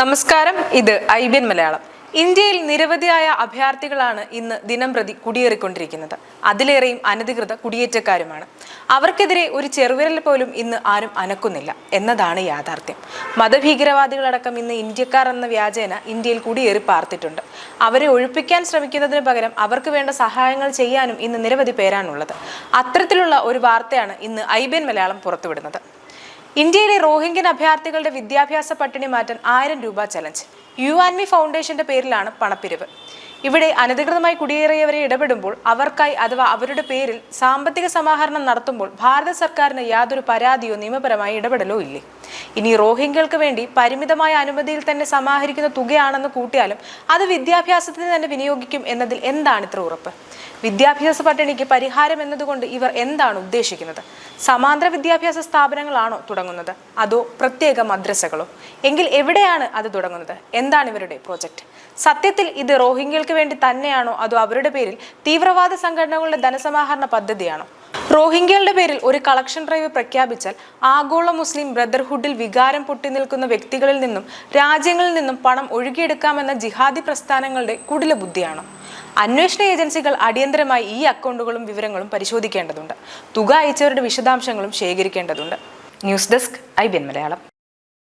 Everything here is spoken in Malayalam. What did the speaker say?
നമസ്കാരം ഇത് ഐ ബി എൻ മലയാളം. ഇന്ത്യയിൽ നിരവധിയായ അഭയാർത്ഥികളാണ് ഇന്ന് ദിനം പ്രതി കുടിയേറിക്കൊണ്ടിരിക്കുന്നത്. അതിലേറെയും അനധികൃത കുടിയേറ്റക്കാരുമാണ്. അവർക്കെതിരെ ഒരു ചെറുവിരൽ പോലും ഇന്ന് ആരും അനക്കുന്നില്ല എന്നതാണ് യാഥാർത്ഥ്യം. മതഭീകരവാദികളടക്കം ഇന്ന് ഇന്ത്യക്കാർ എന്ന വ്യാജേന ഇന്ത്യയിൽ കുടിയേറി പാർത്തിട്ടുണ്ട്. അവരെ ഒഴിപ്പിക്കാൻ ശ്രമിക്കുന്നതിന് പകരം അവർക്ക് വേണ്ട സഹായങ്ങൾ ചെയ്യാനും ഇന്ന് നിരവധി പേരാണുള്ളത്. അത്തരത്തിലുള്ള ഒരു വാർത്തയാണ് ഇന്ന് ഐ മലയാളം പുറത്തുവിടുന്നത്. ഇന്ത്യയിലെ റോഹിംഗ്യൻ അഭയാർത്ഥികളുടെ വിദ്യാഭ്യാസ പട്ടിണി മാറ്റാൻ ആയിരം രൂപ ചലഞ്ച് യു ആൻഡ് മി ഫൗണ്ടേഷന്റെ പേരിലാണ് പണപ്പിരിവ്. ഇവിടെ അനധികൃതമായി കുടിയേറിയവരെ ഇടപെടുമ്പോൾ അവർക്കായി അഥവാ അവരുടെ പേരിൽ സാമ്പത്തിക സമാഹരണം നടത്തുമ്പോൾ ഭാരത സർക്കാരിന് യാതൊരു പരാതിയോ നിയമപരമായ ഇടപെടലോ ഇല്ലേ? ഇനി റോഹിംഗ്യകൾക്ക് വേണ്ടി പരിമിതമായ അനുമതിയിൽ തന്നെ സമാഹരിക്കുന്ന തുകയാണെന്ന് കൂട്ടിയാലും അത് വിദ്യാഭ്യാസത്തിന് തന്നെ വിനിയോഗിക്കും എന്നതിൽ എന്താണ് ഇത്ര ഉറപ്പ്? വിദ്യാഭ്യാസ പട്ടിണിക്ക് പരിഹാരം എന്നതുകൊണ്ട് ഇവർ എന്താണ് ഉദ്ദേശിക്കുന്നത്? സമാന്തര വിദ്യാഭ്യാസ സ്ഥാപനങ്ങളാണോ തുടങ്ങുന്നത്? അതോ പ്രത്യേക മദ്രസകളോ? എങ്കിൽ എവിടെയാണ് അത് തുടങ്ങുന്നത്? എന്താണ് ഇവരുടെ പ്രോജക്റ്റ്? സത്യത്തിൽ ഇത് റോഹിംഗ്യകൾക്ക് വേണ്ടി തന്നെയാണോ അതോ അവരുടെ പേരിൽ തീവ്രവാദ സംഘടനകളുടെ ധനസമാഹരണ പദ്ധതിയാണോ? റോഹിംഗ്യകളുടെ പേരിൽ ഒരു കളക്ഷൻ ഡ്രൈവ് പ്രഖ്യാപിച്ചാൽ ആഗോള മുസ്ലിം ബ്രദർഹുഡിൽ വികാരം പൊട്ടി നിൽക്കുന്ന വ്യക്തികളിൽ നിന്നും രാജ്യങ്ങളിൽ നിന്നും പണം ഒഴുകിയെടുക്കാമെന്ന ജിഹാദി പ്രസ്ഥാനങ്ങളുടെ കുടില ബുദ്ധിയാണോ? അന്വേഷണ ഏജൻസികൾ അടിയന്തരമായി ഈ അക്കൗണ്ടുകളും വിവരങ്ങളും പരിശോധിക്കേണ്ടതുണ്ട്. തുക അയച്ചവരുടെ വിശദാംശങ്ങളും ശേഖരിക്കേണ്ടതുണ്ട്. News desk I B N Malayalam